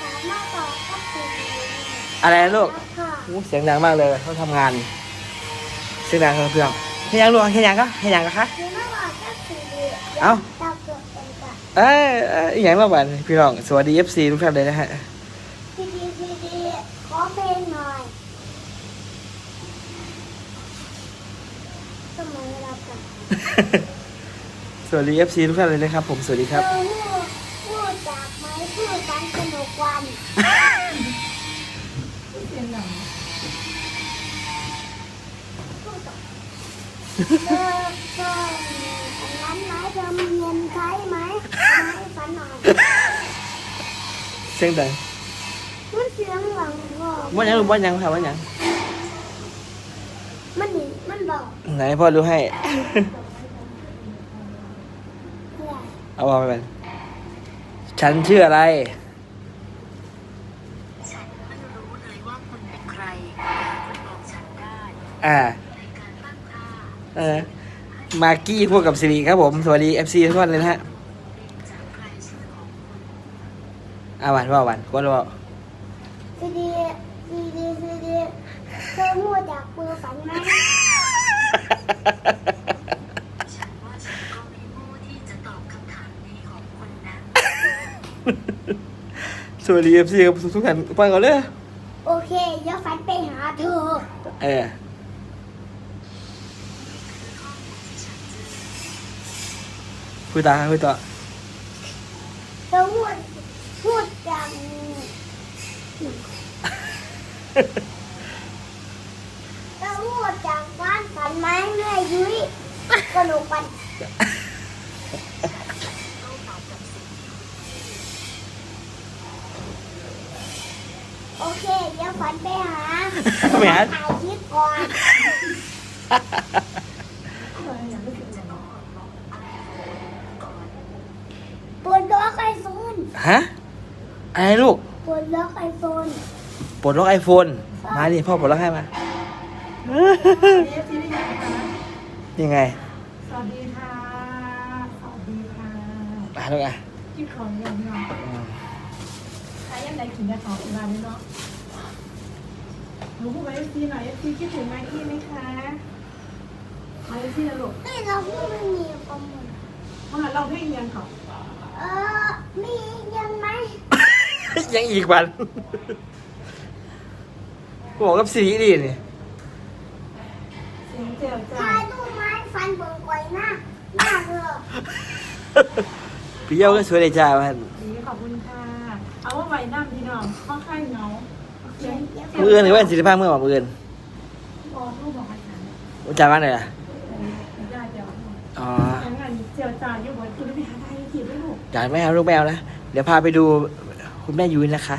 ขอมาต่อกับสีอะไรนะลูกค่ะอู้เสียงดังมากเลยเขาทำงานเสียงดังเครื่องเฮียยังลูกเฮียยังก็เฮียยังก็คะคือมาต่อกับสีเอ้าตาเกิดเป็นกับเอ้ยเอ้ยอหย่างมาบ้านพี่น้องสวัสดี FC ทุกท่านเลยนะฮะพีดีพีดีขอเพลงหน่อยสมัยเรากันสวัสดี FC ทุกท่านเลยนะครับผมสวัสดีครับ ห้ฝันหน่อยเสียงดังมันเสียงหลังพ่อว่ายังลูกว่ายังครับว่ายังมันหนีมันบอกไหนพ่อดูให้เพื่อเอาวางไปเป็นฉันชื่ออะไร ฉันไม่รู้เลยว่าคุณเป็นใครคุณบอกฉันได้อ่า ในการตั้งค่า เออ มากกี้พูดกับสิริครับผม สวัสดี FC ทุกท่านเลยนะฮะ จากใครชื่อของคุณ อ่าวันว่าวันก็รู้ว่าซีดีซีดีซีดีเธอพูดจากปืนฝันไหมฉันว่าฉันก็ไม่โง่ที่จะตอบคำถามนี้ของคุณนะสวัสดี FC ครับทุกท่านไปก่อนเลยโอเคเดี๋ยวฝันไปหาเธอ เออพูดต่อพูดต่อ เธอพูดพูดจากเธอพูดจากบ้านฝันไหมแม่ยุ้ยกระดูกปันโอเค เดี๋ยวฝันไปหา ไปหา ถ่ายคลิปก่อน ปวดล็อกไอโฟนฮะอะไรลูกปวดล็อกไอโฟนปลดล็อกไอโฟนมาดิพ่อปลดล็อกให้มายังไง สวัสดีค่ะ สวัสดีค่ะมาลูกอะกินของยังเนาะอืมใครยังไงกินได้ของอีรานเนาะหนูพูดไปเอฟซีหน่อยเอฟซีคิดถึงไมค์กี้ไหมคะ มาเอฟซีนะลูกเฮ้ยเราพูดไม่มีข้อมูลเมื่อไหร่เราเพลงยังเขาเออมียังไหมยังอีกวันบอกกับสิริดินี่เสียงเจียวจ้าถ่ายรูปไม้ฟันเบิ่งไว้หน้าหน้าเธอพี่เย้าก็สวยเลยจ้ามันดีขอบคุณค่ะเอาว่าไว้น้ำพี่น้องค่อนข้างเหงาเสียงเจียวมืออื่นหรือว่าสิริภาพเมื่อวานมืออื่นบอกลูกบอกอาจารย์รู้จักบ้านไหนล่ะ ญาติเจียวอ๋อยังไงเจียวจ้าอยู่บนคุณไปหาได้กี่ด้วยลูกอยากไม่เอาลูกแมวนะ เดี๋ยวพาไปดูคุณแม่ยุ้ยนะคะ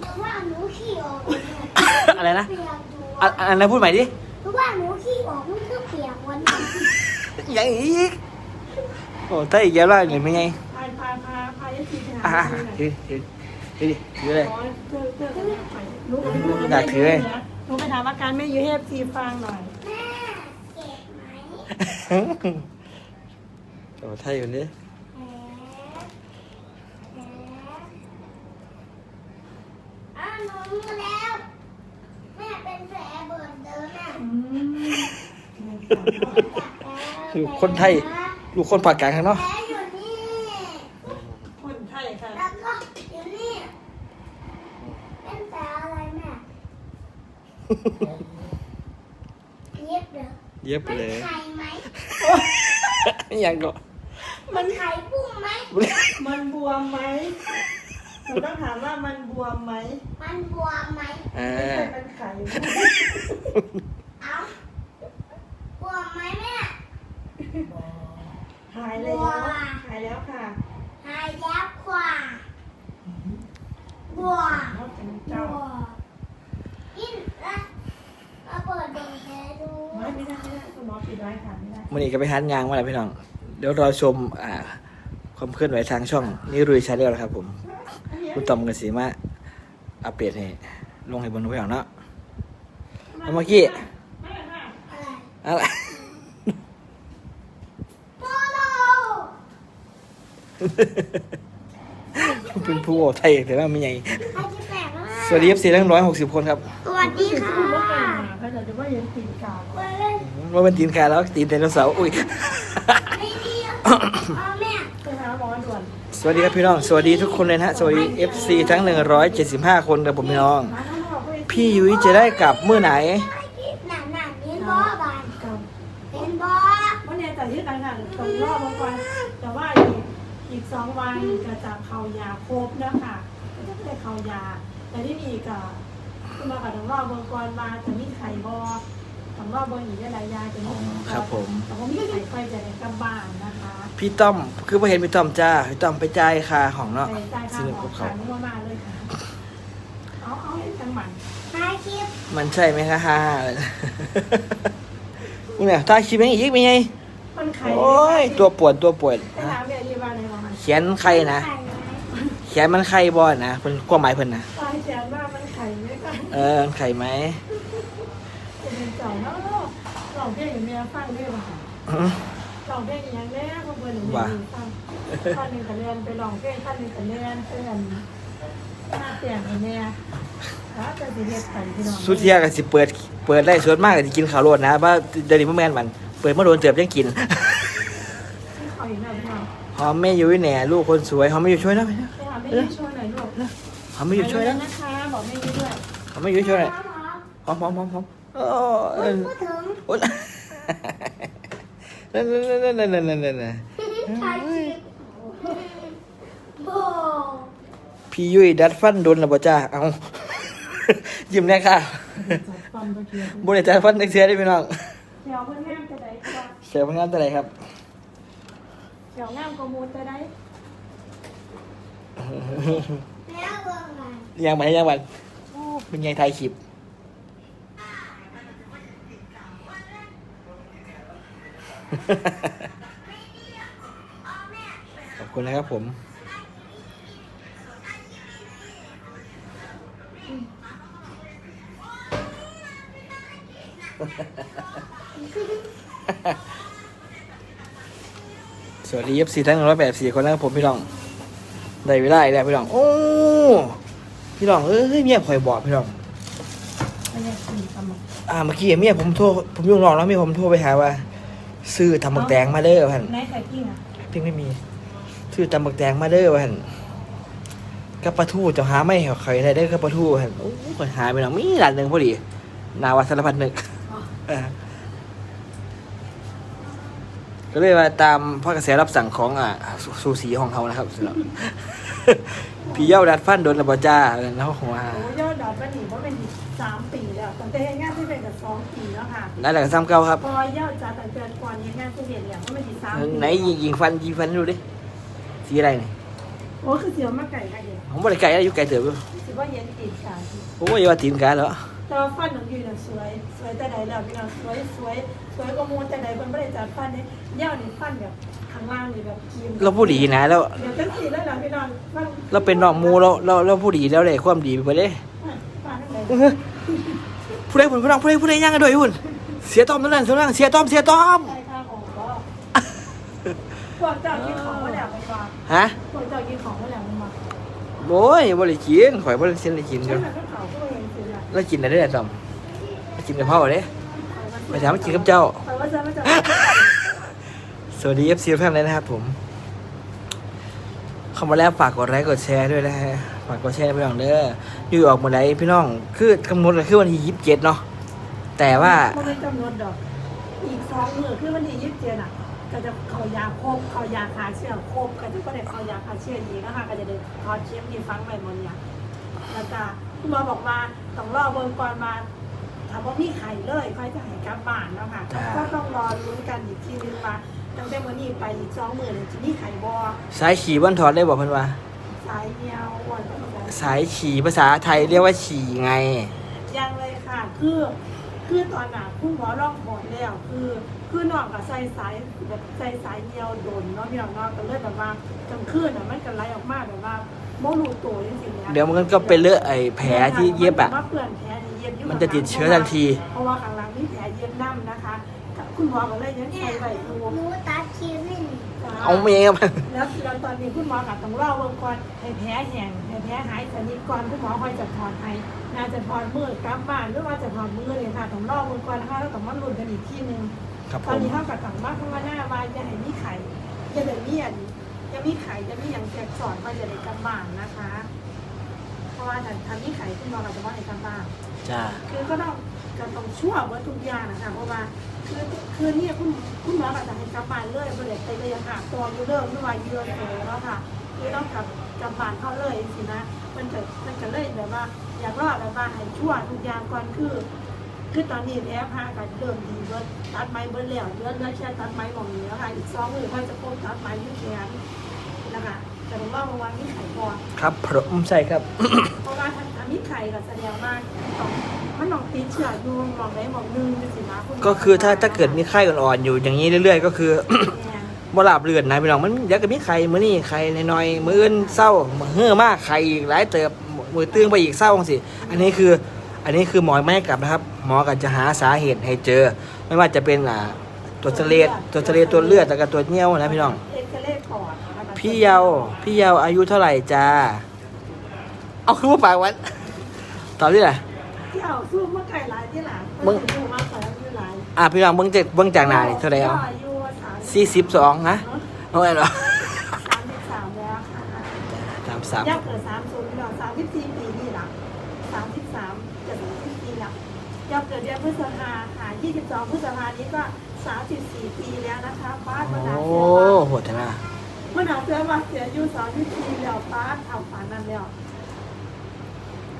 หรือว่าหนูขี้ออกเลยเนี่ยอะไรนะเปียกดูอะอันนั้นพูดใหม่ดิ หรือว่าหนูขี้ออกมันคือเปียกวันนี้ยังอีก โอ้ถ้าอีกเยอะแล้วเงินไม่ไงพาพาพาพาเอฟซีไปหาอะดูหน่อยถือถือถือดิถือเลยอ๋อเจอเจอกันแล้วไปลูกไปดูอยากถือเลย หนูไปถามอาการแม่ยูเฮฟซีฟังหน่อยแม่เก็บไห มโอ้ถ้าอยู่นี่แหมแหมอ้าวหนูรู้แล้ว แม่เป็นแผลเบิร์นเดินน่ะอืมคือคนไทย ลูกคนปากกลางข้างนอกแผลอยู่นี่ คนไทยค่ะ แล้วก็อยู่นี่ เป็นแผลอะไรแม่เย็บเหรอ เย็บมันเลย ไข่ ไหมยังก็มันไข่ปุ้งไหม มันบวมไหมหนูต้องถามว่ามันบวมไหมมันบวมไหมอ่าไม่ใช่มันไข่เอ้าบวมไหมแม่ หายแล้วหายแล้วค่ะหายแล้วกว่าบวมเขาเป็นบเจ้าวมกินนะมาเปิดดูแผลดู ไม่ไม่ได้ไม่ได้สมองปิดไว้ค่ะไม่ได้วันนี้ก็ไปหันยางมาแล้วพี่น้อง เดี๋ยวรอชมอ่าความเคลื่อนไหวทางช่องนิรุยชาแนลนะครับ ผมคุณตอมกันสีมาอัปเดตให้ลงให้บนพี่น้องเนาะเอาเมื่อกี้ไม่ค่ะอะไรอะไรโปโลเป็นผู้บอกไทยแต่ว่าไม่ใหญ่ใครจะแปลกล่ะสวัสดีเอฟซีทั้งร้อยหกสิบคนครับ สวัสดีค่ะคุณว่า เป็นหมาเขาจะว่ายังตีนกาเว้ยว่าเป็นตีนกาแล้วตีนไดโนเสาร์อุ้ยไม่ดีอะเอาแม่ไปหาหมอด่วนสวัสดีครับพี่น้อง สวัสดีทุกคนเลยนะฮะ สวัสดี FC ทั้ง 175 คนครับผมพี่น้องมาข้างนอกก็พี่ยุ้ยจะได้กลับเมื่อไหนหนังหนังเห็นบ่บานกับเห็นบ่วันนี้แต่ที่ต่างๆตรงรอบบางวันแต่ว่าอีกอีกสองวันก็จะเขายาครบนะคะก็จะได้เขายาแต่ที่นี่ก็ คุณมากับตรงรอบบางวันมาจะมีไข่บอตรงรอบบางอีกหลายยาจะมีครับผม แต่ผมมีไข่ไปจะในกำบ้านนะคะพี่ต้อมคือพอเห็นพี่ต้อมจ้าพี่ต้อมไปจ่ายค่าของเนาะใส่ใจข้าซื้อวขกัอบงเขาขายมั่วมากเลยค่ะ เอาเอาให้จังหมันถ่ายคลิปมันใช่ไหมคะฮ่าเลยมึงเนี่ยตาคิดยังอีกเป็นไงมันไข่โอ้ยตัวปวดตัวปวดไปถามเมียที่บ้านในวันเขียนใครนะถ่ายไหมเขียนมันใครบอลนะเป็นความหมายเพิ่นนะ ตายแสนว่ามัน ไข่ไหมคะเออมันใครไหมเป็นเจ้าเนาะหลอกเพี้ยอย่างเมียฟังด้วยว่ะอื้อหลอกเพี้ยอย่างแน่พวกเพื่อนหนึ่งมีฟังท่านหนึ่งคะแนนไปลองเพี้ยท่านหนึ่งคะแนนเพื่อนหน้าเตียงไอ้แม่แล้วจะสิเฮ็ดไข่พี่น้องสุดเที่ยก็สิเปิด เปิดได้ส่วนมากก็จะกินข้าวโรดนะว่าเดี๋ยวนี้พ่อแม่นมัน เปิดมาโดนเจือบยังกินที่เขาอีกแล้วพี่น้องหอมแม่ยุ้ยแหน่ลูกคนสวยหอมไม่อยู่ช่วยนะไปนะไปหาแม่ยุ้ยช่วยหน่อยลูกหอมไม่อยู่ช่วยนะ นะคะบอกแม่ยุ้ยด้วยหอมไม่อยู่ช่วยหน่อยพร้อมหอมหอมหอมหอมโอ้ๆเอพูอดถึงโอ้ยนั่นนั่นนั่นนั่นนั่นนั่นนั่นถ่ายคลิปโบพี่ยุ้ยดัดฟันโดนระเบิดจ้าเอายิ้มแน่ค่ะจัดปั๊มตะเกียบบุญดัดฟันนักเสียได้พี่น้องเดี๋ยวเพื่อนแม่จะได้ตัวเสียพนักงานเท่าไหร่ครับเดี๋ยวงามกว่ามูลจะได้แล้วเบิ่งกัน ยังมันยังมันโอ้เป็นไงไทยคลิปขอบคุณนะครับผมสวัสดียับสี่ทั้งร้อยแปดสี่คนนะครับผมพี่น้อง ได้เวลาอีกแล้วพี่น้อง โอ้ พี่น้องเอ้ยเมียข่อยบอกพี่น้องไม่อยากกินตำบักอ่าเมื่อกี้เมียผมโทรผมยุ่งนอกแล้วเมียผมโทรไปหาว่า ซื้อตำบักแดงมาเด้อพันไหนไข่กิ้งอะพี่ไม่มี ซื้อตำบักแดงมาเด้อพันกับปลาทูจะหาไม่เหรอใครได้ได้กับปลาทูพันโอ้ข่อยหาไปน้องมีร้านหนึ่งพอดี นาวัดสารพัดนึกอ๋อเออ ก็เลยมาตามพ่อกระแสรับสั่งของอะซูซูสีของเขานะครับสำหรับพี่เย้าดัดฟันโดนระเบดจ้าแล้วของว่าโอ้ยอดดอกมันหนีเพราะเป็นสามปีแล้วตั้งแต่งานที่เป็นกับสองปีแล้วค่ะนั่นแหละก็ซ้ำเก่าครับ พอยอดจากแต่เดือนก่อนยังงานที่เรียนเนี่ยเพราะมันดีสามปีไหนยิงยิงฟันยิงฟันดูดิสีอะไรนี่โอ้คือเสียวมาไก่ค่ะเดี๋ยวผมบริไก่อายุไก่เติบอยู่สิว่าเย็นติดขาดผมว่าอย่าว่าตีนกันเหรอ แต่ว่าฟันของยูน่ะสวย สวยแต่ใดแล้วพี่น้องสวยสวยสวยกว่ามูลแต่ใดมันไม่ได้จัดฟันเนี่ยย่านี่ฟันแบบข้างล่างนี่แบบครีมเราผู้ดีนะแล้วเดี๋ยวจังสีแล้วนะพี่น้องฟันเราเป็นน้องหมูเราเราเราผู้ดีแล้วเลยความดีไปเลยฟันอะไรผู้ใดผู้น้องผู้ใดผู้ใดย่างกันด้วยหุ่นเสียต้อมนั่นนั่นเสียต้อมเสียต้อมเสียต้อมใช่ข้างของก็พวกเจ้ากินของมาแล้วมันมาฮะพวกเจ้ากินของมาแล้วมันมาโอ้ยบริกินข่อยบริกินได้กินฉักันนน่ะก็เขาก็เห็นสิล่ะ แล้วกินอะไรได้ต้อมกินกับพ่อเด้ไปถามกินกับเจ้าแต่ว่าจะไม่จะสวัสดีเอฟซีทุกท่านเลยนะครับผมเข้ามาแล้วฝากกดไลค์กดแชร์ด้วยนะฮะฝากกดแชร์พี่น้องเด้ออยู่ออกหมดไหนพี่น้อง คือกำหนดก็คือวันที่ยี่สิบเจ็ดเนาะแต่ว่าไม่เป็นจำนวนดอก อีกสองมือคือวันที่ยี่สิบเจ็ดอะ ก็จะเขายาครบเขายาคาเชื้อครบก็จะก็ได้เขายาคาเชื้อดีนะคะก็จะได้ทอดเชียมดีฟังไปหมดเนี่ยแล้วก็ คุณหมอบอกว่าต้องรอเบิ่งก่อนมาถามว่ามีไข่เลยค่อยจะให้กลับบ้านเนาะค่ะอ่า ก็ต้องรอลุ้นกันอีกทีนึงว่าตั้งแต่วันนี้ไปอีกสองมือเนี่ยจะมีไข่บอสายขี่บ้านถอดได้บอกเพิ่นว่า สายเงียววันก็บอก สายขี่ภาษาไทยเรียกว่าฉี่ไง ยังเลยค่ะ คือ คือตอนน่ะคุณหมอร้องผลแล้ว คือ คือนอกกับใส่สายแบบใส่สายเงียวโดนเนาะพี่น้องเนาะก็เลยแบบว่ากลางคืนอะมันก็ไหลออกมาแบบว่า โมรูตัวจริงๆเนี่ยเดี๋ยวมันก็เป็นเลอะไอ้แผลที่เย็บอะมันเปื่อนแผลที่เย็บอยู่มันจะติดเชื้อทันที เพราะว่าข้างหลังมีแผลเย็บน้ำนะคะคุณหมอก็เลยยังใส่ไว้ดูหนูตัดคลิปนี่จ้ะเอาเมียมาแล้วแล้วตอนนี้คุณหมอกับต้องรอเบิ่งก่อนให้แผลแห้งให้แผลหายสนิทก่อนคุณหมอค่อยจะถอนให้น่าจะถอนมือกลับบ้านหรือว่าจะถอนมือเลยค่ะต้องรอเบิ่งก่อนนะคะแล้วต้องมาลุ้นกันอีกทีหนึง ครับตผอนม นี้เท่ากับต่างมากเพราะว่าหน้าบ้านจะให้มีไข่จะได้มีอัน จะมีไข่จะมีอย่างแจกสอนก็จะได้กลับบ้านนะคะ เพราะว่าถ้าถ้ามีไข่คุณหมอเราจะว่าให้กลับบ้านจ้าคือก็ต้องก็ต้องชั่วว่าทุกอย่างนะคะเพราะว่าคือคือเนี่ยคุณคุณหมออาจจะให้กลับบ้านเลยบ่ได้ไปเลยค่ะตัวอยู่เริ่มไม่ว่าเยือนโตแล้วค่ะคือต้องกลับกลับบ้านเข้าเลยสินะมันจะมันจะเลยแบบว่าอยากรอดแบบว่าให้ชั่วทุกอย่างก่อนคือคือตอนนี้แพ้พากันเริ่มดีเบิดตัดไม้เบิดแล้วเหลือเหลือแค่ตัดไม้หมองนี้แล้วค่ะอีกสองมือค่อยจะพบตัดไม้อยุ่แขน นะคะแต่ผมว่าเมื่อวานนี้ไข่พอครับผมใช่ครับ เพราะว่าถ้าถ้ามีไข่ก็แสดงว่าต้องมันต้องติดเชื้ออยู่หมองใดหมองหนึงจังซี่นะณหมก็คือถ้าถ้าเกิดมีไข้อ่อนๆอยู่อย่างนี้เรื่อยๆ ก็คือ แม่นบ่หลับเลือนนะพี่น้องมันอยากจะมีไข้มื้อนี้ไข้น้อยๆมื้ออื่นเศร้ามื้อเฮือมากไข้อีกหลายเติบมือตื้งไปอีกเศร้าจังสิอันนี้คืออันนี้คือหมอไม่ให้กลับนะครับ หมอก็จะหาสาเหตุให้เจอ ไม่ว่าจะเป็นอ่าตัวเสเลดตัวเสเลดตัวเลือดแล้วก็ตัวเงี้ยวนะพี่น้อง พี่เยาพี่เยาอายุเท่าไหร่จ้า เอาคือว่าปากวัน ตอบดิแหละที่เอาสู้เมื่อไก่หลายที่หลังมึง ดูมากกว่าแล้วอยู่หลายอะพี่น้องเบิ่งจากเบิ่งจากหน้านี่เท่าไหร่เอาอายุสามสี่สิบสองนะเอาไงเหรอสามสิบสามแล้วค่ะสามสามยักเกิดสามศูนย์พี่น้องสามสิบสี่ปีนี่หลังสามสิบสามเกิดสามสิบสี่หลังยักเกิดเดือนพฤษภาหายี่สิบสองพฤษภานี้ก็สามสิบสี่ปีแล้วนะคะป้าดมนาโอ้เสียว่าโหดนะ มนาเสียว่าเสียอายุสามสิบสี่แล้วป้าดเอาป่านนั้นแล้ว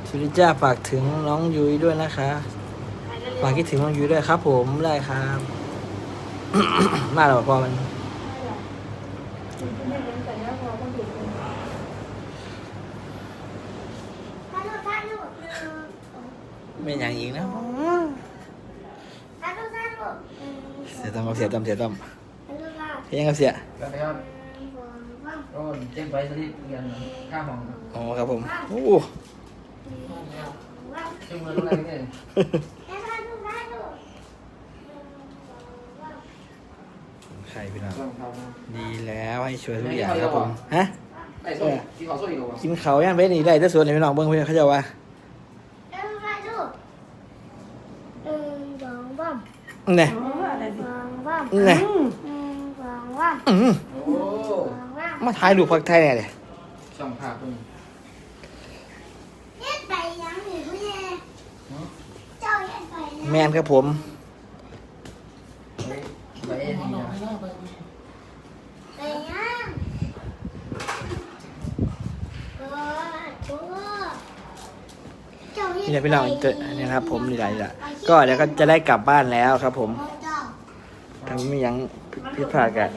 สุริจ้าฝากถึงน้องยุ้ยด้วยนะคะหายเร็วๆฝากคิดถึงน้องยุ้ยด้วยครับ ผมได้ครับ มาแล้วพอมันจริงๆไม่เห็นแต่แล้วพอคนเด็กเป็นท่านลูกท่านลูกไม่อย่างอีกนะท่านลูกท่านลูกเสียต้อมเสียต้อมเสียต้อมท่านลูกท่านเพียงกับเสียสวัสดีครับ ก็เจ๊งไปสลิปเรียนข้าวห้องครับอ๋อครับผมโอ้เจ๊งมาลูกอะไรเนี่ยท่านลูกท่านลูกใครพี่น้องต้องทดีแล้วให้ช่วยทุกอย่างครับผมฮะำไอ้โซ่ที่เขาโซ่อีกเหรอกินเขาวย่างไปนี่ได้แต่ส่วนในพี่น้องเบิ้งเพื่อนเขาจะว่าท่านลูกท่านลูกหนึ่งสองบ้ามเนี่ยเอออะไรสสิองบ้ามเนี่ยอืมหนึ่งสองบ้ามอื้อโอ้สองบ้า มมาถ่ายรูปพักไทยเนี่ยเลยช่องภาพตรงนี้เฮ็ดไปยังหรือผู้ใหญ่เจ้าเฮ็ดไปนะแมนครับผม ไปเอ็นนี่นะไปยังเออตัวเจ้าเฮ็ดนี่แหละพี่น้องเจอนี่นะครับ ผมนี่แหละนี่แหละก็เดี๋ยวก็จะได้กลับบ้านแล้วครับ ผม เจ้า ทำไม่ยังผิดพลาดกัน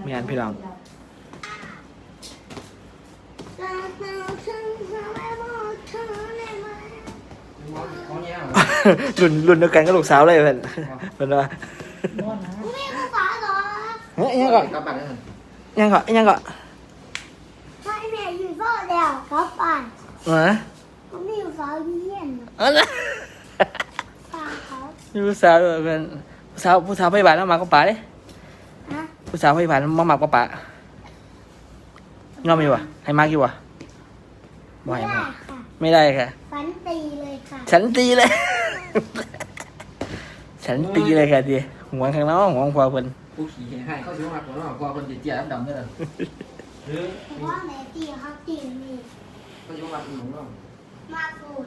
ไม่งั้นพี่น้อง รุ่นรุ่นเดียวกันก็ลูกสาวเลยเพื่อนเพื่อนว่ากูไม่กูฝาหรอเฮ้ยยังก่อนกลับบ้านแล้วยังก่อนยังก่อนให้แม่อยู่โซ่เดียวครับป่านเหรอกูไม่อยู่ฝาเยี่ยนเออฝาเขานี่ผู้สาวเป็นผู้สาวผู้สาวพยาบาลมาหมักกับป๋าเด้ฮะผู้สาวพยาบาลมาหมักกับป๋าง้อมอยู่วะให้มากอยู่วะบ่ไม่ให้ได้มากค่ะ ไม่ได้ค่ะฝันตีเลยค่ะ ฉันตีเลย ฉันตีเลยค่ะทีหัวข้างนอกหัวพอเพิ่นผู้ขี่ให้เขาชื่อว่าผมว่าพอคนเจี๊ยบดำๆเนี่ยหรือเพราะว่าแม่ตีเขาตีนี่เขาชื่อว่าหนุ่มน้องมาพูด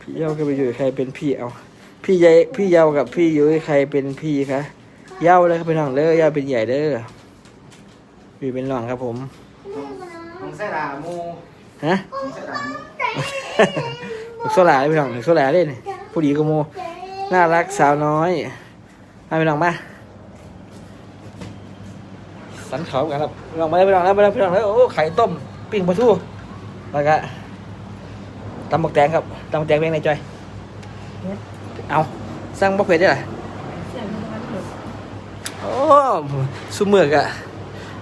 พี่เย้าก็ไปอยู่กับใครเป็นพี่เอา พี่ใหญ่พี่เย้ากับพี่อยู่กับใครเป็นพี่คะเย้าเลยครับเป็นน้องเด้อเย้าเป็นใหญ่เด้อพี่เป็นน้องครับผมน้องเสดามูฮะน้องเสดามูลูกโซลาเลยพี่น้องลูกโซลาเล่น ผู้ดีก็โมน่ารักสาวน้อยมาพี่น้องมาสันเขากันครับพี่น้องมาเลยพี่น้องแล้วมาเลยพี่น้องแล้วโอ้ไข่ต้มปิ้งปลาทูแล้วก็ตำบักแตงครับตำบักแตงเป็นไงจอยเอาสั่งบักเผ็ดได้หรอเสียงมันมันเกิดโอ้สุเมือกอะ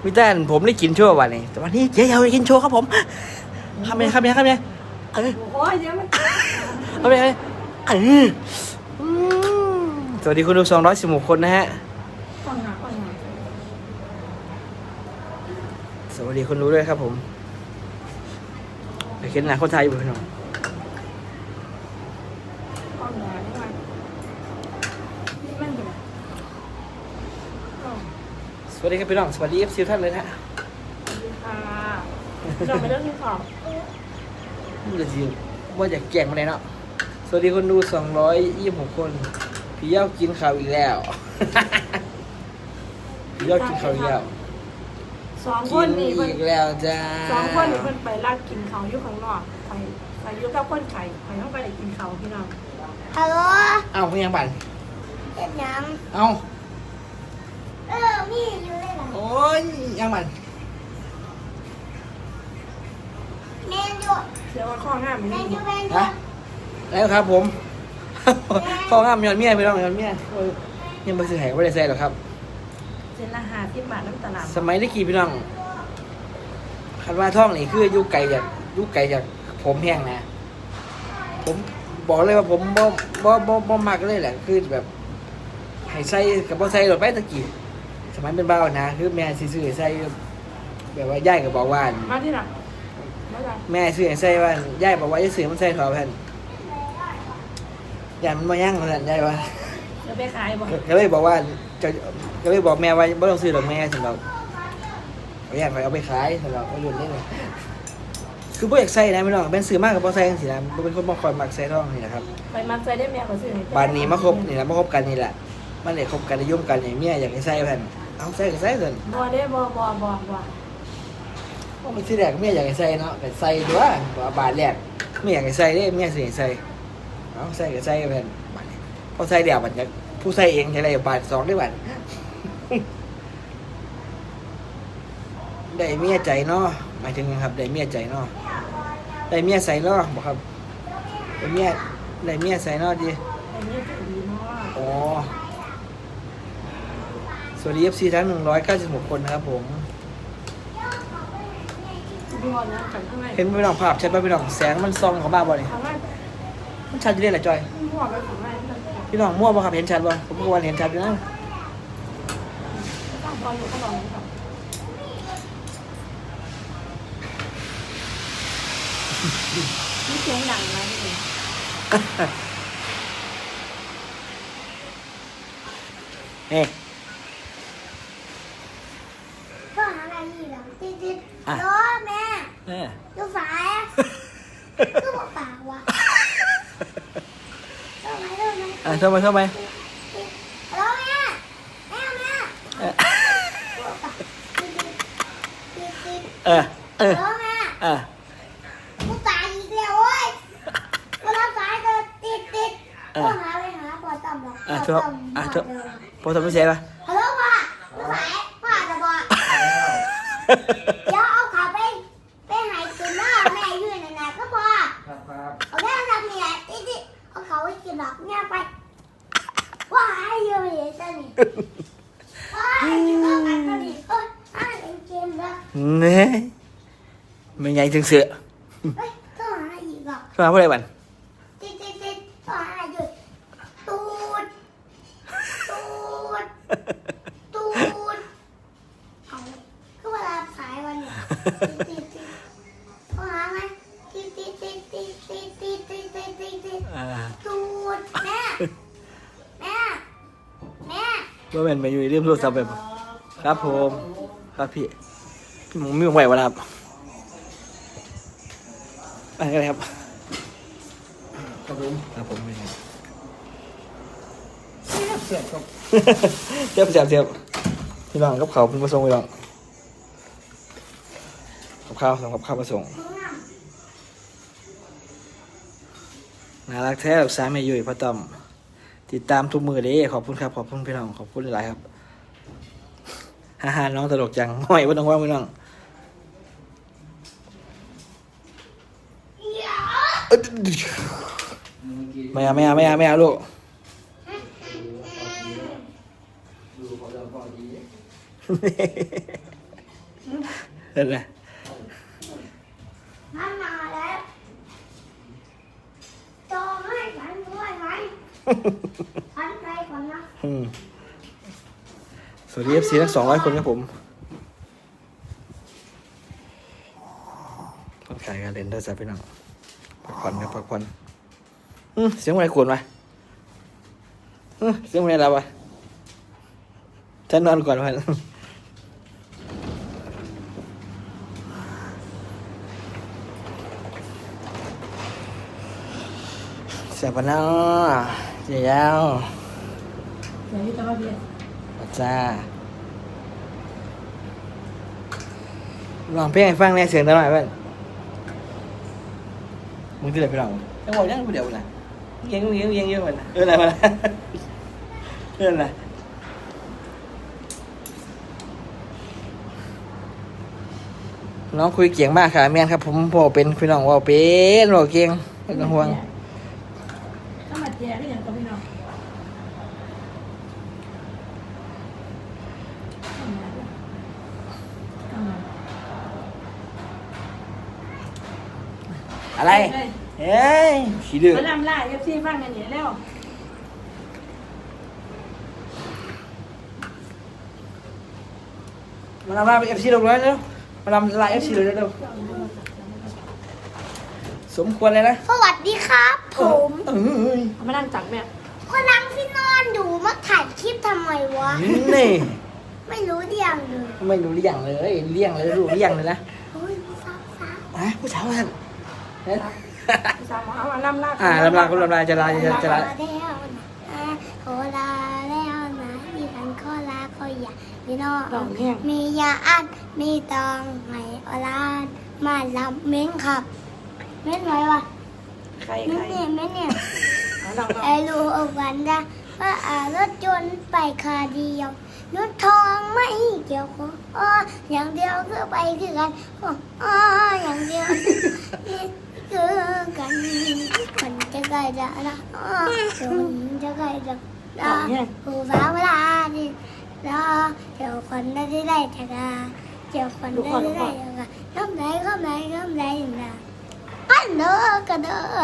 มิแต่นผมได้กินโชว์วันนี้แต่วันนี้เจ๊เอาไปกินโชว์ครับผมทำไงทำไงทำไงเออโอ้ยเดี๋ยวมันทำไง เอออืมสวัสดีคุณดูสองร้อยสิบหกคนนะฮะฟังหาฟังหาสวัสดีคนรู้ด้วยครับผมไปเห็นหน้าคนไทยอยู่พี่น้องกล้องหนานี่มันมันอยู่ไหนอ๋อสวัสดีครับพี่น้อง สวัสดีเอฟซีท่านเลยนะสวัสดีค่ะเราไปเรื่องที่สองมึงจะสิว่าอยากแก่งมาเลยเนาะ สวัสดีคนดูสองร้อยยี่สิบหกคน พี่เย้ากินข้าวอีกแล้ว พี่เย้ากินข้าวอีกแล้วสองคกินนนี่เพิ่นอีกแล้วจ้าสองคนนี่เพิ่นไปลากกินเขาอยู่ข้างนอกไปไปอยู่กับคนไข่ไปเข้าไปกินเขาพี่น้องฮัลโหลเอ้าพี่ยังปั่นเอ็ดหยังเอ้าเออมีอยู่เลยเหรอโอ้ยยังปั่นแมนอยู่เสียว่าข้องามแมนี่นอยู่แมนอยู่ฮะ แล้วครับ ผมข้องามยอนเมียพี่น้องยอนเมียโอ้ยยังไม่ซื้อแหไม่ได้ใส่หรอกครับเจนละหาที่บาทน้ำตลาดสมัยนี้กี่พี่น้องคันว่าท่องนี่คืออยุคไก่จากอยุคไก่จากผมแห้งนะ ผมบอกเลยว่าผมบ่บ่บ่บ่มักเลยแหละคือแบบให้ใส่กับบ่ใส่หรอกไปตะกี้สมัยเป็นเบาวนะคือแม่ซื้อให้ใส่แบบว่าย่ายก็บอกว่ามาที่หลังมาที่หลังแม่ซื้อให้ใส่ว่าย่ายบอกว่าจะซื้อมันใส่ถอดแผ่น ย่ามันมายั่งเท่านั้นย่ายว่าจะไปขายบ่ก็เลยบอกว่าจะก็เลยบอกแม่ว่าไม่ต้องซื้อหรอกแม่สำหรับเอาอยากไปเอาไปขายสำหรับเอาหยุดนี่เลยคือบ่อยากใส่นะไม่ต้องเป็นซื้อมากกับบ่ใส่กันสินะบ่เป็นคนบ่คอยมักใส่ท่องนี่นะครับไปมักใจได้แม่ก็ซื้อให้บานนี้มาคบนี่แหละมาคบกันนี่แหละมันเลยคบกันได้ยุ่งกันอย่างเมียอยากให้ใส่แผ่นเอาใส่ก็ใส่ส่วนบ่ได้บ่บ่บ่บ่พวกมันที่แรกเมียอยากให้ใส่เนาะก็ใส่ด้วยว่าบาทแรกเมียอยากให้ใส่เด้เมียสิให้ใส่ เอาใส่ก็ใส่แผ่นบาทนี้พอใส่เดี๋ยวมันจะผู้ใส่เองใช้อะไรบาทสองได้บาทได้เมียใจเนาะหมายถึงหยังครับ ได้เมียใจเนาะได้เมียใส่เนาะบอกครับได้เมียได้เมียใส่เนาะดีอันนี้จะดีเนาะอ๋อสวัสดีเอฟซีทั้งหนึ่งร้อยเก้าสิบหกคนนะครับผมดูก่อนนะกันข้างในเห็นพี่น้องภาพชัดป่ะพี่น้องแสงมันส่องเข้ามาบ่นี่ข้างใน มันชัดอยู่เลยแหละจอย หัวไปข้างในนั่นพี่น้องมั่วป่ะครับเห็นชัดป่ะผมก็ว่าเห็นชัดอยู่นะต้องพออยู่ข้างนอกนี่ครับนี่เสียงดังนะพี่เอ๋เอ๊ะ ก็หาอะไรนี่เหรอติดติด อะ ล้อแม่ เออ ดูฝายอะก็บอกปากว่ะเท่าไหมเท่าไหม อะเข้ามาเข้ามาล้อแม่แม่แม่เออบอกปากติดติดติดติดเออเออล้อแม่เออกูตายอีกแล้วเว้ยกูรับสายก็ติดติดก็หาไปหาปอต่ำหรอกอะปทุอกต่ำอะหาทุกเดิมพอทำไม่ใช่ป่ะ ฮัลโหลพ่อลูกสายพ่อจะบอกเดี๋ยวเอาขาไปไปหายกินหน้าแม่อยู่นั่นน่ะก็พอ ครับครับ เอาแค่ทำเนี่ยติดๆเอาเขาไปกินหรอกเนี่ยไปว่าให้เยอะเลยจ้ะนี่ว่าให้กินข้าวกันก็ดีเอ้ยให้เล่นเกมแล้ว เนี่ย ไม่ไงถึงเสือเฮ้ยต้องหาอีกหรอกเข้ามาพูดอะไรบ้างติดติดติดต้องหาหยุดตูดตูดตูดเอาก็เวลาสายวันเนี่ยติดติดติดต้องหาไหมติดติดติดติดติดติดติดติดติดติดอ่าตูดแม่แม่แม่ว่าเป็นไปอยู่ในเรื่องโทรศัพท์แบบครับผม ครับพี่พี่หมูมีหมูไหววะครับ อะไรครับครับผมครับผมเป็นไงเสียบครับเทียบเทียบเทียบพี่น้องกับเขาวเพิ่งมาส่งพี่น้องกับข้าวส่งกับข้าวมาส่งน่ารักแท้แบบสามเมยุยพ่อต้อมติดตามทุกมือเลยขอบคุณครับ ขอบคุณพี่น้อง ขอบคุณหลายๆครับฮ่าฮ่าน้องตลกจังห้อยว่าน้องว่าพี่น้องเอ้ย ไม่เอาไม่เอาไม่เอาไม่เอาลูกดูเขาจะพอดีเห็นไหมมันมาแล้วจองให้ฉันด้วยไหมฉันไปก่อนนะอืมสวัสดีเอฟซีทั้งสองร้อยคนครับผมเคนขายการเล่นโทรศัพท์พี่น้องพักผ่อนครับพักผ่อนอืม เสียงอะไรขวนวะอืมเสียงอะไรเราวะฉันนอนก่อนวันเสียบปะเนาะเจียวเดี๋ยวนี้จะมาเบียดอาจ้าลองเพลงให้ฟังในเสียงตลอดเพื่อนมึงที่ไหนไปลองยังบอกยังกูเดียวนะ เยังเยังเยังเยอะกว่านะเอออะไรมาละเอออะไรน้องคุยเก่งมากค่ะ แม่นครับ ผมบอกเป็นพี่น้องว่าเป็นบอกเก่งไม่ต้องห่วงถ้ามาแจก็อย่างกับพี่น้องทำงานด้วยทำงานอะไร เฮ้ยเฮ้ยขี้ดื้อมาลำล่าเอฟซีฟังกันเนี่ยแล้วมาทำลายเอฟซีลงเลยเร็วมาทำลายเอฟซีเลยเร็วสมควรเลยนะสวัสดีครับ ผมเอ้ยเอามานั่งจักแม่คนนั่งที่นอนอยู่มาถ่ายคลิปทำไมวะนี่ไม่รู้เรื่องเลย ไม่รู้เรื่องเลยเลี้ยงเลยรู้เลี้ยงเลยนะโอ้ยซับซับอะผู้ชายมันเอ๊ะพี่ สาวเอามาลำล่าอ่าลำลาคุณลำลาจะลาจะจะลาลาแล้วนะโอลาแล้วนะมีกันข้อลาข้ออยากมีน้องดอกแห้งมียาอันมีตองให้อลานมาลำเม้นครับ เม้นไว้วะใครเม้ใคนรเนี่ยเม้นเนี่ย เอาลองลองไอ้รู้เอาวันนะว่าอารถยนต์ไปคาเดียวรถทองไม่เกี่ยวข้องอ้ออย่างเดียวคือไปคือกันอ้ออ้ออย่างเดียวนี่คือ กันมันจะใกลจะนะอ้อจนจะใกลจะดอกผู้ฟ้าเวลาดิรอเดี๋ยวคนได้ได้ทกาเดี๋ยวคนได้ได้ทกาน้ำไหนก็ไหนก็ไหนนะอันเด้อกระเด้อ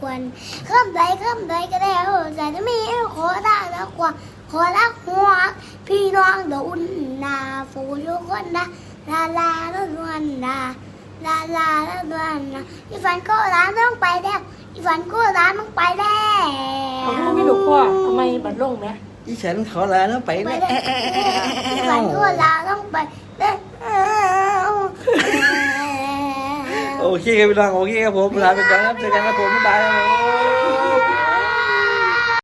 ควรข้ามใดข้ามใดก็ได้แต่จะมีขอได้แล้วกว่าขอรักหัวพี่น้องเดอุ่นนาฟูทุกคนนะลาลาล้วนว ลาลาลาแล้วนวลนะอีฟันก็ร้านต้องไปแล้วอีฟันก็ร้านต้องไปแล้วเอาลูกไม่ลูกพ่อทำไมบัดลงไหมอีฉันขอลาแล้วไปไปนะได้อีฟันก็ร้านต้องไปแล้วโอเคครับพี่น้องโอเคครับผมลาไปก่อนครับเจอกันครับผมบ๊ายบาย